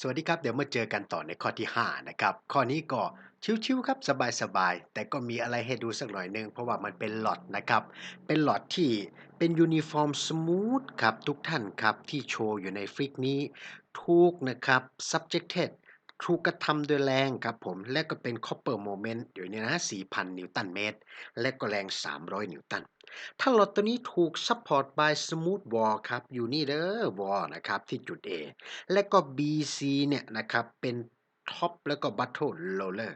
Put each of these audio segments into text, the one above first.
สวัสดีครับ เดี๋ยวมาเจอกันต่อในข้อที่ 5 นะครับ ข้อนี้ก็ชิวๆครับสบายๆ แต่ก็มีอะไรให้ดูสักหน่อยหนึ่งเพราะว่ามันเป็นหลอดนะครับ เป็นหลอดที่เป็นยูนิฟอร์มสมูทครับ ทุกท่านครับ ที่โชว์อยู่ในฟลิกนี้ทุกนะครับ subjected ถูกกระทำโดยแรงครับผม และก็เป็น copper moment อยู่นี่นะ 4,000 นิวตันเมตร และก็แรง 300 นิวตัน ถ้าหลอดตัวนี้ถูก support by smooth wall ครับ อยู่นี่เด้อ wall นะครับ ที่จุด A และก็ BC เนี่ยนะครับ เป็น top แล้วก็ bottom roller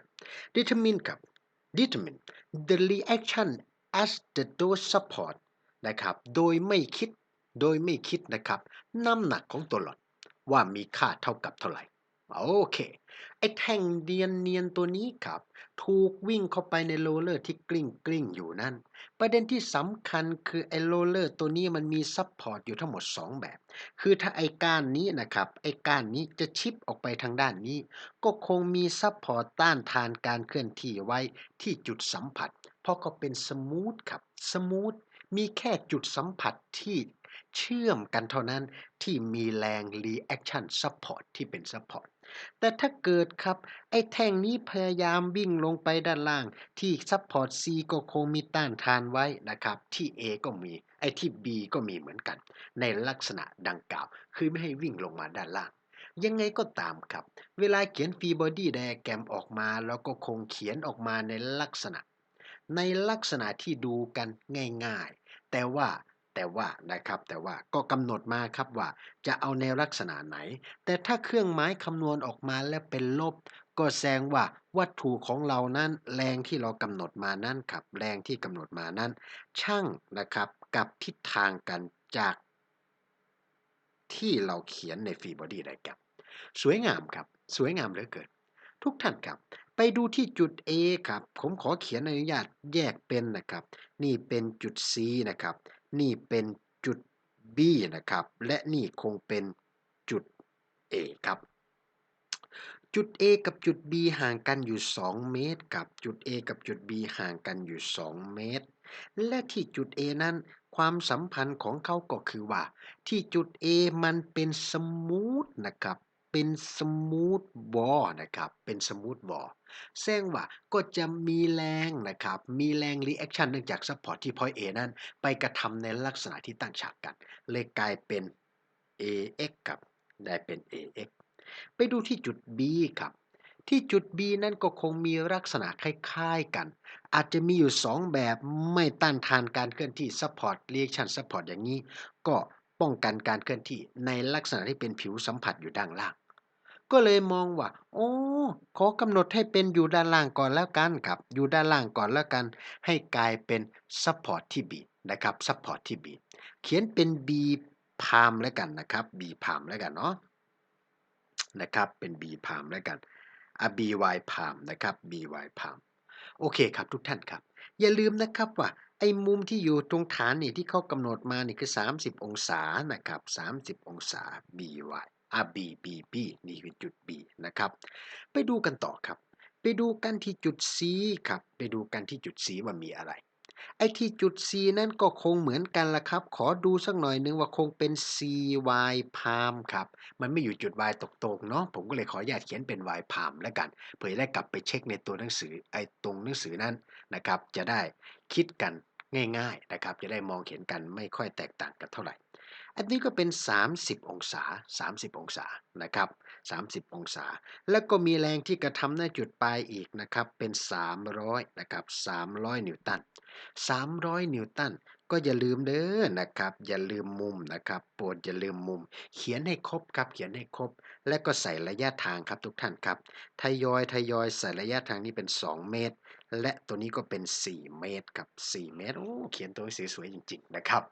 determine ครับ determine the reaction as the dose support นะครับ โดยไม่คิด โดยไม่คิดนะครับ น้ำหนักของตัวหลอดว่ามีค่าเท่ากับเท่าไหร่ โอเค ไอ้แท่งเดียนเนียนตัวนี้ครับ ถูกวิ่งเข้าไปในโรลเลอร์ที่กลิ้งกลิ้งอยู่นั่น ประเด็นที่สำคัญคือไอ้โรลเลอร์ตัวนี้มันมีซัพพอร์ตอยู่ทั้งหมด 2 แบบ คือถ้าไอ้ก้านนี้นะครับ ไอ้ก้านนี้จะชิปออกไปทางด้านนี้ ก็คงมีซัพพอร์ตต้านทานการเคลื่อนที่ไว้ที่จุดสัมผัส เพราะก็เป็นสมูทครับ สมูท มีแค่จุดสัมผัสที่เชื่อมกันเท่านั้น ที่มีแรง reaction support ที่เป็น support แต่ถ้าเกิดครับ ไอ้แท่งนี้พยายามวิ่งลงไปด้านล่าง ที่ support C ก็คงมีต้านทานไว้นะครับ ที่ A ก็มี ไอ้ที่ B ก็มีเหมือนกัน ในลักษณะดังกล่าว คือไม่ให้วิ่งลงมาด้านล่างยังไงก็ตามครับ เวลาเขียน free body diagram ออกมาแล้วก็คงเขียนออกมาในลักษณะ ในลักษณะที่ดูกันง่ายๆ แต่ว่า แต่ว่านะครับแต่ว่าก็กำหนดมาครับว่าจะเอาในลักษณะไหน แต่ถ้าเครื่องหมายคำนวณออกมาแล้วเป็นลบ ก็แสดงว่าวัตถุของเรานั้นแรงที่เรากำหนดมานั้นครับแรงที่กำหนดมานั้น ช่างนะครับกับทิศทางกันจาก ที่เราเขียนในฟรีบอดี้ไดแกรมสวยงามครับ สวยงามเหลือเกินทุกท่านครับ ไปดูที่จุด A ครับ ผมขอเขียนอนุญาตแยกเป็นนะครับ นี่เป็นจุด C นะครับ นี่เป็นจุด B นะครับ และนี่คงเป็นจุด A ครับ จุด A กับจุด B ห่างกันอยู่ 2 เมตรกับจุด A กับจุด B ห่างกันอยู่ 2 เมตร และที่จุด A นั้นความสัมพันธ์ของเขาก็คือว่า ที่จุด A มันเป็นสมูทนะครับ เป็นสมูทบอลนะครับ เป็นสมูทบอลแสดงว่าก็จะมีแรงนะครับ มีแรงรีแอคชั่นเนื่องจากซัพพอร์ตที่พอยต์ A นั้น ไปกระทำในลักษณะที่ตั้งฉากกัน เลยกลายเป็น AX กับ ได้เป็น AX ไปดูที่จุด B ครับที่จุด B นั่นก็คงมีลักษณะคล้ายๆกัน อาจจะมีอยู่ 2 แบบไม่ต้านทานการเคลื่อนที่ support reaction support อย่างนี้ ก็ป้องกันการเคลื่อนที่ในลักษณะที่เป็นผิวสัมผัสอยู่ด้านล่าง ก็เลยมองว่า โอ้ขอกำหนดให้เป็นอยู่ด้านล่างก่อนแล้วกันครับ อยู่ด้านล่างก่อนแล้วกัน ให้กลายเป็น support ที่ B นะครับ support ที่ B เขียนเป็น B พามแล้วกันนะครับ B พามแล้วกันเนาะนะครับเป็น B พามแล้วกันอะ BY พามนะครับ BY พามโอเคครับทุกท่านครับ อย่าลืมนะครับว่าไอ้มุมที่อยู่ตรงฐานนี่ที่เขากำหนดมานี่คือ 30 องศานะครับ 30 องศา BY อะ B B B นี่คือจุด B นะครับ ไปดูกันต่อครับ ไปดูกันที่จุด C ครับ ไปดูกันที่จุด C ว่ามีอะไร ไอ้ที่จุด C นั่นก็คงเหมือนกันละครับ ขอดูสักหน่อยนึงว่าคงเป็น CY พามครับ มันไม่อยู่จุด Y ตรงๆเนาะ ผมก็เลยขออนุญาตเขียนเป็น Y พามแล้วกันเพื่อได้กลับไปเช็คในตัวหนังสือ ไอ้ตรงหนังสือนั้นนะครับ จะได้คิดกันง่ายๆนะครับ จะได้มองเห็นกันไม่ค่อยแตกต่างกันเท่าไหร่ อันนี้ก็เป็น 30 องศา 30 องศานะครับ 30 องศา แล้วก็มีแรงที่กระทำในจุดปลายอีกนะครับ เป็น 300 นะครับ 300 นิวตัน 300 นิวตัน ก็อย่าลืมเด้อนะครับ อย่าลืมมุมนะครับ โปรดอย่าลืมมุม เขียนให้ครบครับ เขียนให้ครบ และก็ใส่ระยะทางครับทุกท่านครับ ทยอยทยอยใส่ระยะทางนี้เป็น 2 เมตรและตัวนี้ก็เป็น 4 เมตรครับ 4 เมตร โอ้ เขียนตัวสวยๆจริง ๆ นะครับ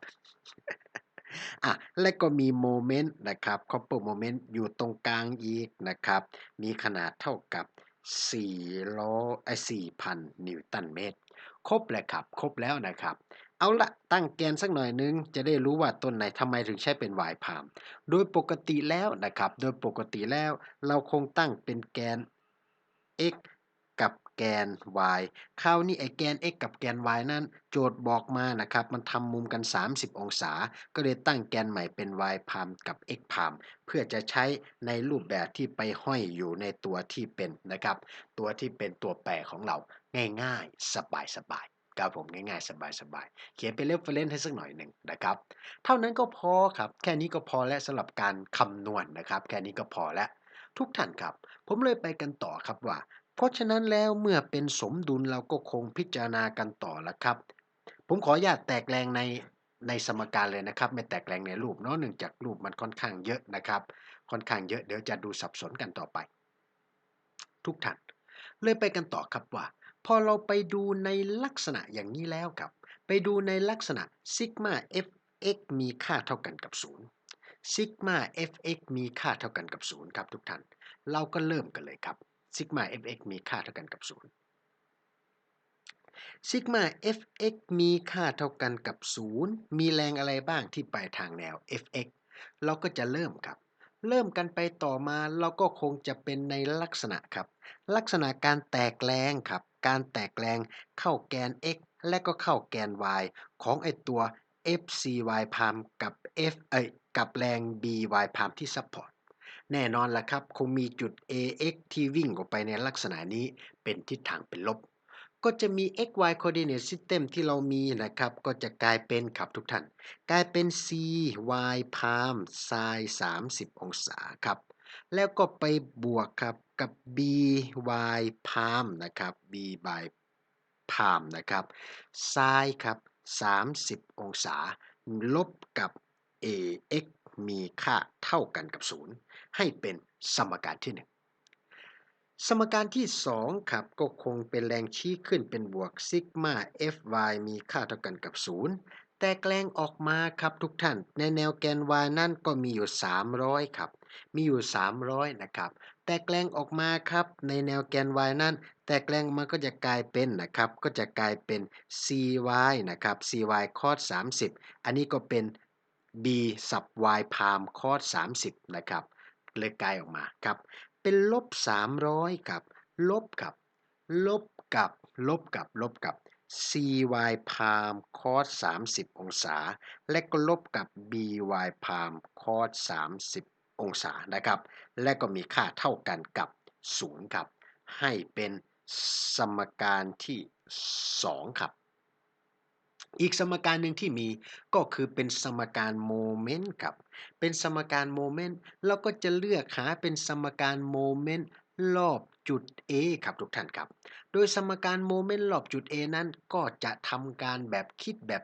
อะและก็มีโมเมนต์นะครับ copper moment อยู่ตรงกลางอีกนะครับ มีขนาดเท่ากับ400ไอ้4,000 นิวตันเมตร ครบแล้วครับ ครบแล้วนะครับ เอาละตั้งแกนสักหน่อยนึง จะได้รู้ว่าต้นไหนทำไมถึงใช้เป็น y พาม โดยปกติแล้วนะครับ โดยปกติแล้ว เราคงตั้งเป็นแกน x กับ แกน y คราวนี้ไอ้แกน x กับแกน y นั้น โจทย์บอกมานะครับ มันทำมุมกัน 30 องศา ก็เลยตั้งแกนใหม่เป็น y พามกับ x พามเพื่อจะใช้ในรูปแบบที่ไปห้อยอยู่ในตัวที่เป็นนะครับ ตัวที่เป็นตัวแปรของเราง่ายๆ สบายๆครับผมง่ายๆ สบายๆ เขียนเป็นเรฟเฟรนซ์ให้สักหน่อยหนึ่งนะครับ เท่านั้นก็พอครับ แค่นี้ก็พอแล้วสำหรับการคำนวณนนะครับ แค่นี้ก็พอแล้ว ทุกท่านครับ ผมเลยไปกันต่อครับว่า เพราะฉะนั้นแล้วเมื่อเป็นสมดุลเราก็คงพิจารณากันต่อละครับ ผมขออนุญาตแตกแรงในในสมการเลยนะครับ ไม่แตกแรงในรูปเนาะเนื่องจากรูปมันค่อนข้างเยอะนะครับ ค่อนข้างเยอะเดี๋ยวจะดูสับสนกันต่อไป ทุกท่านเลยไปกันต่อครับว่า พอเราไปดูในลักษณะอย่างนี้แล้วครับ ไปดูในลักษณะซิกมา fx มีค่าเท่ากันกับ 0ซิกมา fx มีค่าเท่ากันกับ 0 ครับทุกท่าน เราก็เริ่มกันเลยครับ ซิกมา fx มีค่าเท่ากันกับ 0 ซิกมา fx มีค่าเท่ากันกับ 0 มีแรงอะไรบ้างที่ไปทางแนว fx เราก็จะเริ่มครับ เริ่มกันไปต่อมาเราก็คงจะเป็นในลักษณะครับ ลักษณะการแตกแรงครับ การแตกแรงเข้าแกน x และก็เข้าแกน y ของไอตัว fcy พามกับ f เอ้ยกับแรง by พามที่ซัพพอร์ต แน่นอนละครับ คงมีจุด ax ที่วิ่งออกไปในลักษณะนี้เป็นทิศทางเป็นลบ ก็จะมี xy coordinate system ที่เรามีนะครับ ก็จะกลายเป็นครับทุกท่าน กลายเป็น cy พาม sin 30 องศาครับ แล้วก็ไปบวกครับกับ by พามนะครับ b by พามนะครับ sin ครับ 30 องศา ลบกับ ax มีค่าเท่ากันกับ 0 ให้เป็นสมการที่ 1 สมการที่ 2 ครับก็คงเป็นแรงชี้ขึ้นเป็นบวกซิกมา fy มีค่าเท่ากันกับ 0 แต่แรงออกมาครับทุกท่าน ในแนวแกน y นั่นก็มีอยู่ 300 ครับ มีอยู่ 300 นะครับแต่แกลงออกมาครับในแนวแกน y นั่น แต่แกลงมันก็จะกลายเป็นนะครับ ก็จะกลายเป็น cy นะครับ cy cos 30 อันนี้ก็เป็น b sub y พาม cos 30นะครับเลยกลายออกมาครับ เป็นลบ300กับ ลบกับ ลบกับ ลบกับ ลบกับ cy พาม cos 30องศา และก็ลบกับ by พาม cos 30องศานะครับ และก็มีค่าเท่ากันกับ0ครับ ให้เป็นสมการที่ 2 ครับ อีกสมการหนึ่งที่มีก็คือเป็นสมการโมเมนต์ครับ เป็นสมการโมเมนต์เราก็จะเลือกหาเป็นสมการโมเมนต์รอบจุด A ครับทุกท่านครับ โดยสมการโมเมนต์รอบจุด A นั้นก็จะทำการแบบคิดแบบ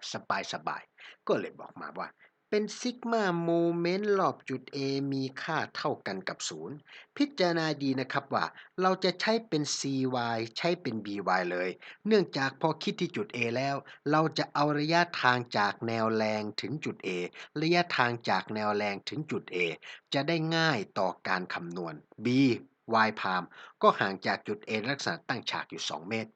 สบายๆ ก็เลยบอกมาว่า เป็นซิกมาโมเมนต์รอบจุด A มีค่าเท่ากันกับ 0 พิจารณาดีนะครับว่า เราจะใช้เป็น cy ใช้เป็น by เลย เนื่องจากพอคิดที่จุด A แล้ว เราจะเอาระยะทางจากแนวแรงถึงจุด A ระยะทางจากแนวแรงถึงจุด A จะได้ง่ายต่อการคำนวณ b y พามก็ห่างจากจุด A ลักษณะตั้งฉากอยู่ 2 เมตร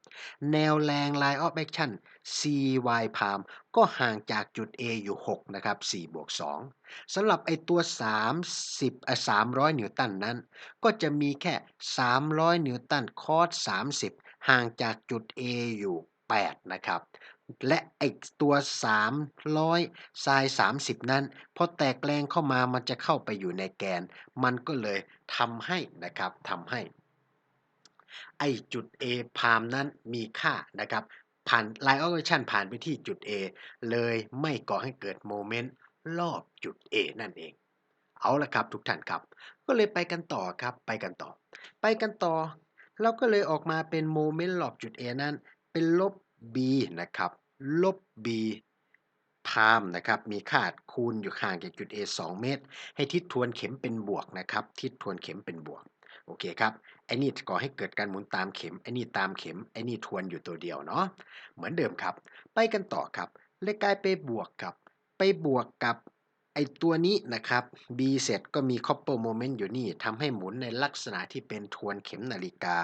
แนวแรง line of action cy พามก็ห่างจากจุด A อยู่ 6 นะครับ 4 บวก 2สำหรับไอตัว 30อะ300 นิวตันนั้น ก็จะมีแค่ 300 นิวตันคอส30 ห่างจากจุด A อยู่ 8 นะครับ และไอตัว 300 sin 30 นั้นพอแตกแรงเข้ามามันจะเข้าไปอยู่ในแกน มันก็เลยทำให้นะครับทำให้ ไอจุด A พามนั้นมีค่านะครับผ่าน line of action ผ่านไปที่จุด A เลยไม่ก่อให้เกิดโมเมนต์รอบจุด A นั่นเอง เอาละครับทุกท่านครับ ก็เลยไปกันต่อครับไปกันต่อ ไปกันต่อ เราก็เลยออกมาเป็นโมเมนต์รอบจุด A นั้นเป็นลบ b นะครับลบ b พามนะครับมีค่าคูณอยู่ห่างจากจุด A 2 เมตร ให้ทิศทวนเข็มเป็นบวกนะครับ ทิศทวนเข็มเป็นบวกโอเคครับไอ้นี่ก่อให้เกิดการหมุนตามเข็มไอ้นี่ตามเข็มไอ้นี่ทวนอยู่ตัวเดียวเนาะเหมือนเดิมครับ ไปกันต่อครับเลยกลายไปบวกครับ ไปบวกกับ ไอตัวนี้นะครับ b เสร็จก็มี copper moment อยู่นี่ทำให้หมุนในลักษณะที่เป็นทวนเข็มนาฬิกา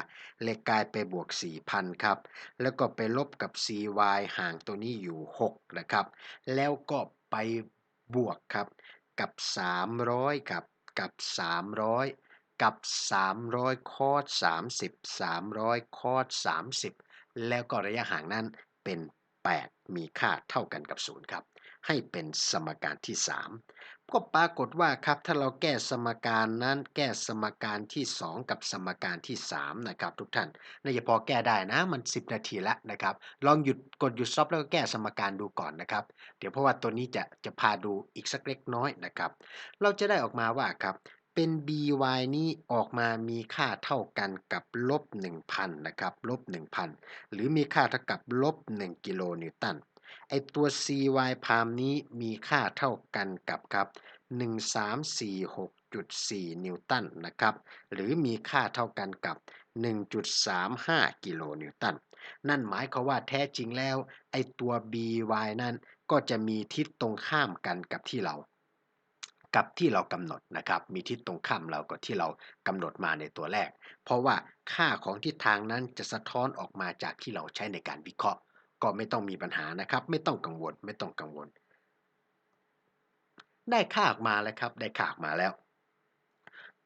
เลยกลายไปบวก 4,000 ครับ แล้วก็ไปลบกับ cy ห่างตัวนี้อยู่ 6 นะครับ แล้วก็ไปบวกครับ กับ 300ครับ กับ 300 กับ 300 คอส30 300 คอส30 แล้วก็ระยะห่างนั้นเป็น 8 มีค่าเท่ากันกับ 0 ครับ ให้เป็นสมการที่ 3 ก็ปรากฏว่าครับถ้าเราแก้สมการนั้นแก้สมการที่ 2 กับสมการที่ 3 นะครับ ทุกท่านน่าจะพอแก้ได้นะมัน 10 นาทีแล้วนะครับ ลองหยุดกดหยุดซอฟแล้วก็แก้สมการดูก่อนนะครับ เดี๋ยวเพราะว่าตัวนี้จะจะพาดูอีกสักเล็กน้อยนะครับ เราจะได้ออกมาว่าครับเป็น by นี้ออกมามีค่าเท่ากันกับลบ1,000นะครับลบ1,000 หรือมีค่าเท่ากับลบ1กิโลนิวตัน ไอตัว cy พามนี้มีค่าเท่ากันกับครับ 1346.4 นิวตันนะครับ หรือมีค่าเท่ากันกับ 1.35 กิโลนิวตัน นั่นหมายความว่าแท้จริงแล้ว ไอตัว by นั้นก็จะมีทิศตรงข้ามกันกับที่เรากับที่เรากำหนดนะครับ มีทิศตรงข้ามเรากับที่เรากำหนดมาในตัวแรก เพราะว่าค่าของทิศทางนั้นจะสะท้อนออกมาจากที่เราใช้ในการวิเคราะห์ ก็ไม่ต้องมีปัญหานะครับ ไม่ต้องกังวลไม่ต้องกังวล ได้ค่าออกมาแล้วครับ ได้ค่าออกมาแล้ว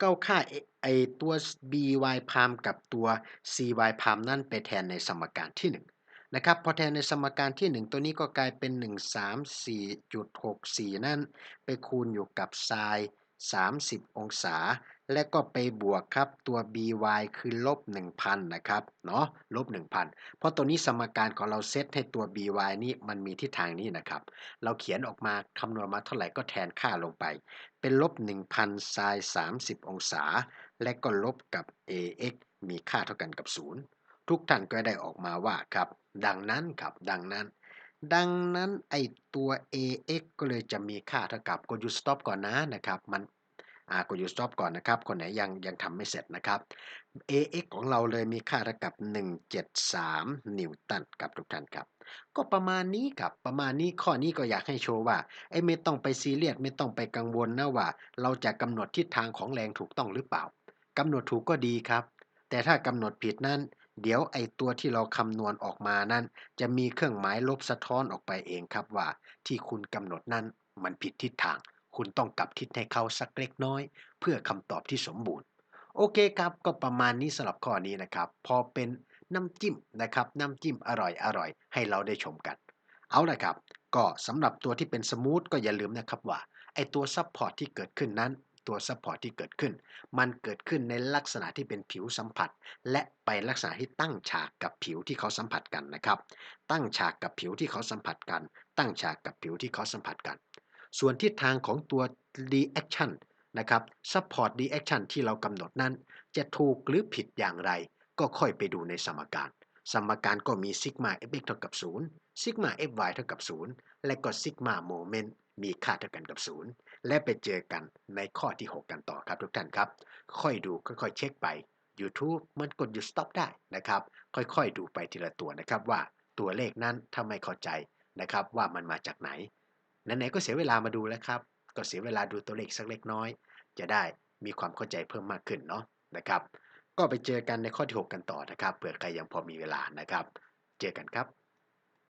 ก็เอาค่าไอตัว by พามกับตัว cy พามนั่นไปแทนในสมการที่ 1 นะครับ พอแทนในสมการที่ 1 ตัวนี้ก็กลายเป็น 134.64 นั่น ไปคูณอยู่กับ sin 30 องศา และก็ไปบวกครับตัว by คือลบ1,000นะครับเนาะลบ1,000 เพราะตัวนี้สมการของเราเซตให้ตัว by นี้มันมีทิศทางนี้นะครับ เราเขียนออกมาคำนวณมาเท่าไหร่ก็แทนค่าลงไป เป็นลบ1,000 sin 30 องศา และก็ลบกับ ax มีค่าเท่ากันกับ 0 ทุกท่านก็ได้ออกมาว่าครับ ดังนั้นครับดังนั้น ดังนั้นไอตัว ax ก็เลยจะมีค่าเท่ากับกดหยุด stop ก่อนนะนะครับมันอ่ากดหยุด stop ก่อนนะครับคนไหนยังยังทำไม่เสร็จนะครับ ax ของเราเลยมีค่าเท่ากับ 173 นิวตันครับทุกท่านครับ ก็ประมาณนี้ครับประมาณนี้ข้อนี้ก็อยากให้โชว์ว่าไอ้ไม่ต้องไปซีเรียสไม่ต้องไปกังวลนะว่า เราจะกำหนดทิศทางของแรงถูกต้องหรือเปล่ากำหนดถูกก็ดีครับ แต่ถ้ากำหนดผิดนั้น เดี๋ยวไอตัวที่เราคำนวณออกมานั้น จะมีเครื่องหมายลบสะท้อนออกไปเองครับว่า ที่คุณกำหนดนั้นมันผิดทิศทาง คุณต้องกลับทิศให้เขาสักเล็กน้อย เพื่อคำตอบที่สมบูรณ์ โอเคครับ ก็ประมาณนี้สำหรับข้อนี้นะครับ พอเป็นน้ำจิ้มนะครับ น้ำจิ้มอร่อยอร่อยให้เราได้ชมกัน เอาละครับ ก็สำหรับตัวที่เป็นสมูทก็อย่าลืมนะครับว่าไอตัวซับพอร์ตที่เกิดขึ้นนั้น ตัวซับพอร์ตที่เกิดขึ้น มันเกิดขึ้นในลักษณะที่เป็นผิวสัมผัส และไปลักษณะที่ตั้งฉากกับผิวที่เขาสัมผัสกันนะครับ ตั้งฉากกับผิวที่เขาสัมผัสกัน ตั้งฉากกับผิวที่เขาสัมผัสกัน ส่วนทิศทางของตัว reaction นะครับ support reaction ที่เรากำหนดนั้น จะถูกหรือผิดอย่างไร ก็ค่อยไปดูในสมการ สมการก็มีซิกมา fx เท่ากับ0ซิกมา fy เท่ากับ0และก็ซิกมาโมเมนต์มีค่าเท่ากันกับ0 และไปเจอกันในข้อที่ 6 กันต่อครับทุกท่านครับ ค่อยดูค่อยๆเช็คไป YouTube มันกดหยุด stop ได้นะครับ ค่อยๆดูไปทีละตัวนะครับว่าตัวเลขนั้นถ้าไม่เข้าใจนะครับว่ามันมาจากไหนไหนๆก็เสียเวลามาดูแล้วครับ ก็เสียเวลาดูตัวเลขสักเล็กน้อย จะได้มีความเข้าใจเพิ่มมากขึ้นเนาะนะครับ ก็ไปเจอกันในข้อที่ 6 กันต่อนะครับเผื่อใครยังพอมีเวลานะครับ เจอกันครับ